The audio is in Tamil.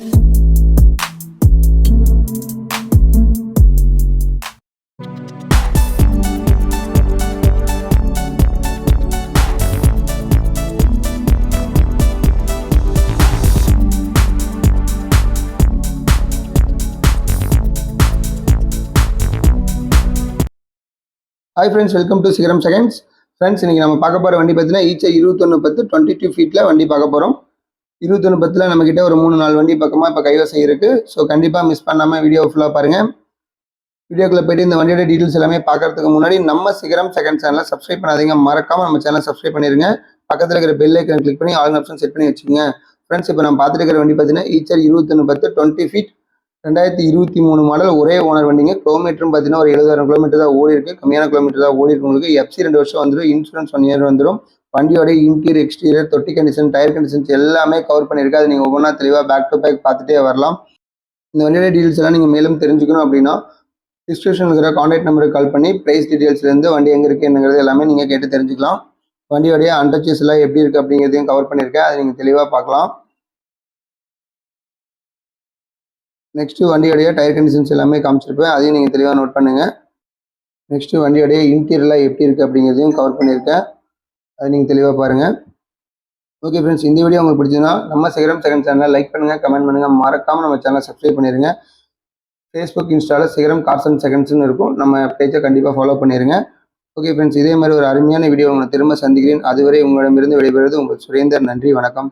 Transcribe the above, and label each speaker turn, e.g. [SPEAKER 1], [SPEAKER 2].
[SPEAKER 1] Hi friends welcome to Sigaram seconds friends இன்னைக்கு நம்ம பார்க்க போகிற வண்டி பார்த்தீங்கன்னா ஈச்சை இருபத்தொன்று பத்து டுவெண்ட்டி டூ ஃபீட்டில் வண்டி பார்க்க போகிறோம் இருபத்தொன்று பத்தில் நம்மக்கிட்ட ஒரு மூணு நாலு வண்டி பக்கமாக இப்போ கைவசம் இருக்குது ஸோ கண்டிப்பாக மிஸ் பண்ணாமல் வீடியோ ஃபுல்லாக பாருங்கள் வீடியோக்குள்ளே போயிட்டு இந்த வண்டியோட டீட்டெயில்ஸ் எல்லாமே பார்க்கறதுக்கு முன்னாடி நம்ம சிகரம் செகண்ட் சேனலை சப்ஸ்கிரைப் பண்ணாதீங்க. மறக்காமல் நம்ம சேனலை சப்ஸ்கிரைப் பண்ணிருங்க. பக்கத்தில் இருக்கிற பெல் ஐக்கன் கிளிக் பண்ணி ஆல் ஆப்ஷன் செட் பண்ணி வச்சுக்கோங்க. ஃப்ரெண்ட்ஸ் இப்போ நம்ம பார்த்துட்டு இருக்கிற வண்டி பார்த்தீங்கன்னா ஈச்சர் இருபத்தொன்று பத்து டுவெண்ட்டி ஃபீட் ரெண்டாயிரத்தி இருபத்தி மூணு மாடல் ஒரே ஓனர் வண்டிங்க. கிலோமீட்டரும் பார்த்தீங்கன்னா ஒரு எழுபதாயிரம் கிலோமீட்டர் தான் ஓடி இருக்கு கம்மியான கிலோமீட்டர் தான் ஓடி இருக்கு உங்களுக்கு எஃப்சி ரெண்டு வருஷம் வந்துடும். இன்சூரன்ஸ் ஒன் இயர் வந்துடும். வண்டியோட இன்டீரியர் எக்ஸ்டீரியர் தொட்டி கண்டிஷன் டயர் கண்டிஷன்ஸ் எல்லாமே கவர் பண்ணியிருக்கு. அது நீங்கள் ஒவ்வொன்றா தெளிவாக பேக் டு பேக் பார்த்துட்டே வரலாம். இந்த வண்டியோட டீட்டெயில்ஸ் எல்லாம் நீங்கள் மேலும் தெரிஞ்சுக்கணும் அப்படின்னா டிஸ்கிரிப்ஷன் இருக்கிற காண்டாக்ட் நம்பருக்கு கால் பண்ணி ப்ரைஸ் டீட்டெயில்ஸ்லேருந்து வண்டி எங்கே இருக்குங்கிறது என்னங்கிறது எல்லாமே நீங்கள் கேட்டு தெரிஞ்சுக்கலாம். வண்டியோடைய அன்டச்சஸ் எல்லாம் எப்படி இருக்குது அப்படிங்கிறதையும் கவர் பண்ணியிருக்கேன். அதை நீங்கள் தெளிவாக பார்க்கலாம். நெக்ஸ்ட்டு வண்டியோடைய டயர் கண்டிஷன்ஸ் எல்லாமே காமிச்சிருப்பேன். அதையும் நீங்கள் தெளிவாக நோட் பண்ணுங்கள் நெக்ஸ்ட்டு வண்டியோடைய இன்டீரியர்லாம் எப்படி இருக்குது அப்படிங்கிறதையும் கவர் பண்ணியிருக்கேன். அதை நீங்கள் தெளிவாக பாருங்கள் ஓகே ஃப்ரெண்ட்ஸ் இந்த வீடியோ உங்களுக்கு பிடிச்சதுன்னா நம்ம சிகரம் செகண்ட் சேனலை லைக் பண்ணுங்கள் கமெண்ட் பண்ணுங்கள் மறக்காமல் நம்ம சேனலை சப்ஸ்கிரைப் பண்ணிடுங்க ஃபேஸ்புக் இன்ஸ்டாவில் சிகரம் கார்ஸ் அண்ட் செகண்ட்ஸ்னு இருக்கும். நம்ம பேஜை கண்டிப்பாக ஃபாலோ பண்ணிடுங்க ஓகே ஃப்ரெண்ட்ஸ் இதே மாதிரி ஒரு அருமையான வீடியோ உங்களை திரும்ப சந்திக்கிறேன். அதுவரை உங்களிடமிருந்து விடைபெறுவது உங்கள் சுரேந்தர். நன்றி வணக்கம்.